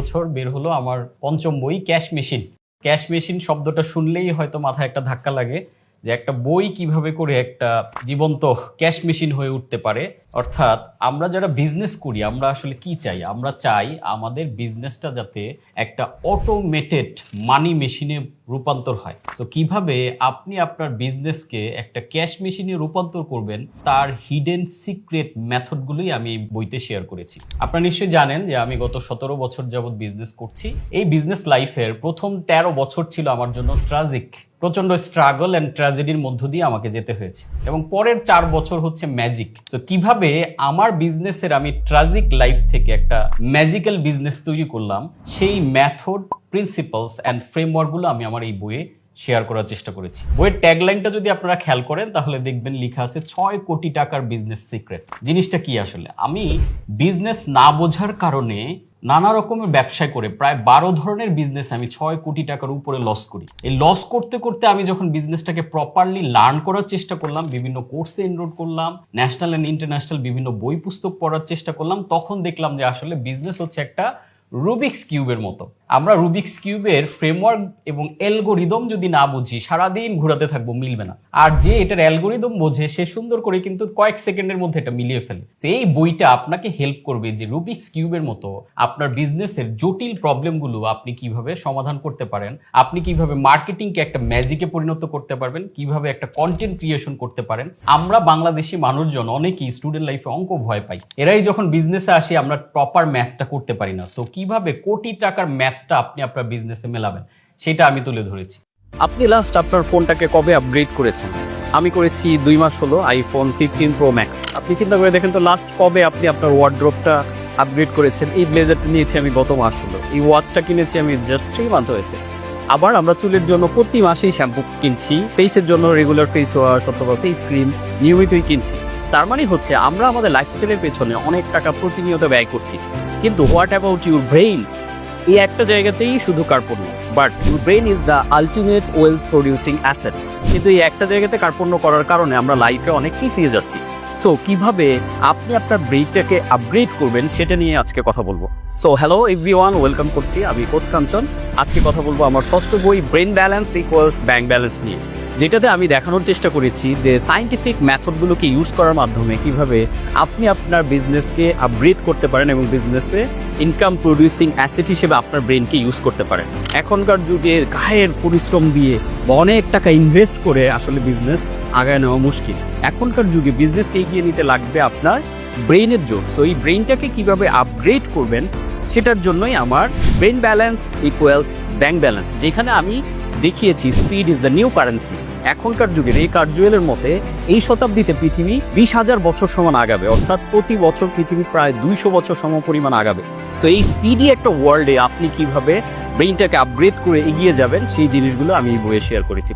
এবছর বের হলো আমার পঞ্চম বই, ক্যাশ মেশিন। ক্যাশ মেশিন শব্দটা শুনলেই হয়তো মাথায় একটা ধাক্কা লাগে যে একটা বই কীভাবে করে একটা জীবন্ত ক্যাশ মেশিন হয়ে উঠতে পারে। অর্থাৎ আমরা যারা বিজনেস করি, আমরা আসলে কি চাই? আমরা চাই আমাদের বিজনেসটা যাতে একটা অটোমেটেড মানি মেশিনে রূপান্তর হয়। তো কীভাবে আপনি আপনার বিজনেসকে একটা ক্যাশ মেশিনে রূপান্তর করবেন, তার হিডেন সিক্রেট মেথডগুলোই আমি এই বইতে শেয়ার করেছি। আপনারা নিশ্চয়ই জানেন যে আমি গত সতেরো বছর যাবৎ বিজনেস করছি। এই বিজনেস লাইফের প্রথম তেরো বছর ছিল আমার জন্য ট্রাজিক প্রচণ্ড স্ট্রাগল অ্যান্ড ট্র্যাজেডির মধ্য দিয়ে আমাকে যেতে হয়েছে। এবং পরের চার বছর হচ্ছে ম্যাজিক তো কীভাবে আমার বিজনেসের আমি ট্রাজিক লাইফ থেকে একটা ম্যাজিক্যাল বিজনেস তৈরি করলাম, সেই ম্যাথড প্রিন্সিপালস অ্যান্ড ফ্রেমওয়ার্কগুলো আমি আমার এই বইয়ে শেয়ার করার চেষ্টা করেছি। বইয়ের ট্যাগলাইনটা যদি আপনারা খেয়াল করেন, তাহলে দেখবেন লেখা আছে, ছয় কোটি টাকার বিজনেস সিক্রেট জিনিসটা কি আসলে? আমি বিজনেস না বোঝার কারণে নানা রকমের ব্যবসায় করে প্রায় বারো ধরনের বিজনেস আমি ছয় কোটি টাকার উপরে লস করি। এই লস করতে করতে আমি যখন বিজনেসটাকে প্রপারলি লার্ন করার চেষ্টা করলাম, বিভিন্ন কোর্সে এনরোল করলাম ন্যাশনাল অ্যান্ড ইন্টারন্যাশনাল বিভিন্ন বই পুস্তক পড়ার চেষ্টা করলাম, তখন দেখলাম যে আসলে বিজনেস হচ্ছে একটা রুবিক্স কিউবের মতো। আমরা রুবিক্স কিউবের ফ্রেমওয়ার্ক এবং অ্যালগোরিদম যদি না বুঝি, সারাদিন ঘোরাতে থাকব, মিলবে না। আর যে এটার অ্যালগোরিদম বোঝে, সে সুন্দর করে কিন্তু কয়েক সেকেন্ডের মধ্যে এটা মিলিয়ে ফেলে। এই বইটা আপনাকে হেল্প করবে যে রুবিক্স কিউবের মতো আপনার বিজনেসের জটিল প্রবলেমগুলো আপনি কীভাবে সমাধান করতে পারেন, আপনি কীভাবে মার্কেটিংকে একটা ম্যাজিকে পরিণত করতে পারবেন, কীভাবে একটা কন্টেন্ট ক্রিয়েশন করতে পারেন। আমরা বাংলাদেশি মানুষজন অনেকেই স্টুডেন্ট লাইফে অঙ্ক ভয় পাই। এরাই যখন বিজনেসে আসি, আমরা প্রপার ম্যাথটা করতে পারি না। সো কীভাবে কোটি টাকার ম্যাথটা আপনি আপনার বিজনেসে মেলাবেন, সেটা আমি তুলে ধরেছি। আপনি লাস্ট আপনার ফোনটাকে কবে আপগ্রেড করেছেন? আমি করেছি দুই মাস হলো আইফোন ফিফটিন প্রো ম্যাক্স আপনি চিন্তা করে দেখেন তো লাস্ট কবে আপনি আপনার ওয়ার্ড্রপটা আপগ্রেড করেছেন? এই ব্লেজারটা নিয়েছি আমি গত মাস হলো। এই ওয়াচটা কিনেছি আমি জাস্ট থ্রি মান্থ হয়েছে। আবার আমরা চুলের জন্য প্রতি মাসেই শ্যাম্পু কিনছি ফেসের জন্য রেগুলার ফেস ওয়াশ অথবা ফেস ক্রিম নিয়মিতই কিনছি। তার মানে হচ্ছে আমরা আমাদের লাইফস্টাইলের পেছনে অনেক টাকা প্রতিনিয়ত ব্যয় করছি। কিন্তু হোয়াট অ্যাবাউট ইউর ব্রেইন এই একটা জায়গাতেই শুধু কার্পণ্য। But your brain is the ultimate wealth producing asset কিন্তু এই একটা জায়গাতে কার্পণ্য করার কারণে আমরা লাইফে অনেক পিছিয়ে যাচ্ছি। সো কীভাবে আপনি আপনার ব্রেইনটাকে আপগ্রেড করবেন সেটা নিয়ে আজকে কথা বলব। So hello everyone welcome করছি আমি কোচ কাঞ্চন। আজকে কথা বলব আমার ষষ্ঠ বই brain balance equals bank balance নিয়ে। যেটাতে আমি দেখানোর চেষ্টা করেছি যে সাইন্টিফিক মেথডগুলোকে ইউজ করার মাধ্যমে কীভাবে আপনি আপনার বিজনেসকে আপগ্রেড করতে পারেন এবং বিজনেসে ইনকাম প্রডিউসিং অ্যাসেট হিসেবে আপনার ব্রেনকে ইউজ করতে পারেন। এখনকার যুগে গায়ের পরিশ্রম দিয়ে অনেক টাকা ইনভেস্ট করে আসলে বিজনেস আগায় নেওয়া মুশকিল। এখনকার যুগে বিজনেসকে এগিয়ে নিতে লাগবে আপনার ব্রেইনের জোর। সো এই ব্রেইনটাকে কীভাবে আপগ্রেড করবেন সেটার জন্যই আমার brain balance equals bank balance যেখানে আমি দেখিয়েছি speed is the new currency এখনকার যুগের এই কার্জুয়েলের মতে, এই শতাব্দীতে পৃথিবী বিশ হাজার বছর সমান আগাবে, অর্থাৎ প্রতি বছর পৃথিবী প্রায় দুইশো বছর সম পরিমাণ আগাবে। তো এই স্পিডি একটা ওয়ার্ল্ডে আপনি কীভাবে ব্রেইনটাকে আপগ্রেড করে এগিয়ে যাবেন, সেই জিনিসগুলো আমি এই বইয়ে শেয়ার করেছি।